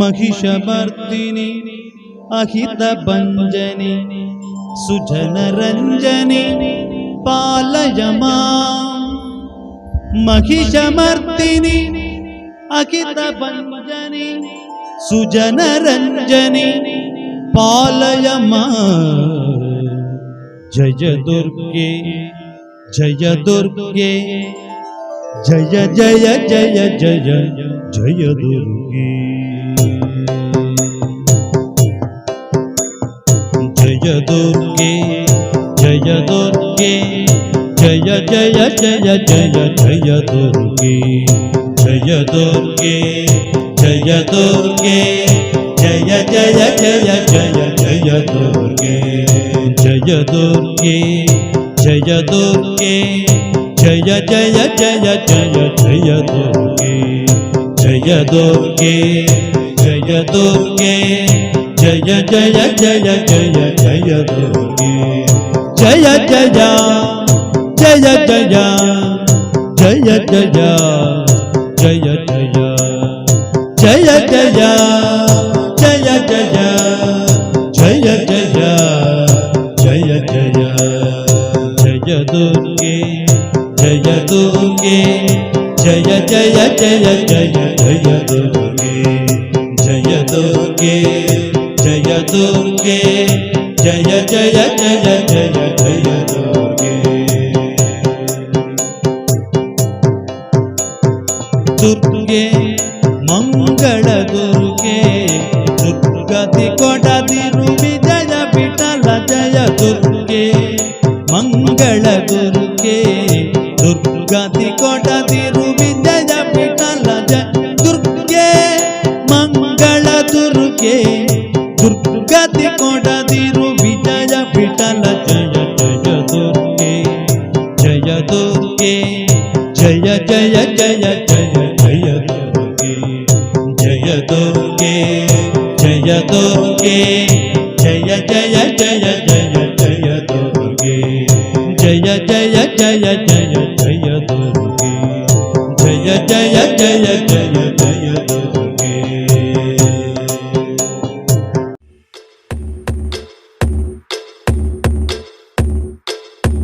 महिषमर्दिनि अहितभञ्जनि सुजनरञ्जनि पालय माम् महिषमर्दिनि अहितभञ्जनि सुजनरञ्जनि पालय माम् जय दुर्गे जय दुर्गे జయ జయ జయ జయ జయ దుర్గే. జయ దుర్గే జయ దుర్గే జయ జయ జయ జయ జయ దుర్గే. జయ దుర్గే జయ దుర్గే జయ జయ జయ జయ జయ దుర్గే. జయ దుర్గే జయ దుర్గే జయ జయ జయ జయ జయ దుర్గే జయ దుర్గే జయ దుర్గే జయ జయ జయ జయ జయ దుర్గే జయ జయ జయ జయ జయ జయ జయ జయ జయ జయ జయ జయ జయ జయ జయ దుర్గే జయ జయ జయ జయ జయ దుర్గే జయ దుర్గే జయ దుర్గే జయ జయ జయ జయ జయ దుర్గే. దుర్గే మంగళ దుర్గే దుర్గతి కొడదిరు విజయ పిటల జయ దుర్గే మంగళ దుర్గే దుర్గతి కోట తిరు విద్య పిటల దుర్గే మంగళ దుర్గే దుర్గతి కోట తిరు విజయ పిటల జయ జయ దుర్గే జయ దుర్గే జయ జయ జయ జయ జయ దుర్గే జయ దుర్గే జయ దుర్గే జయ జయ జయ జయ జయ దుర్గే జయ జయ జయ జయ జయ జయ జయ జయ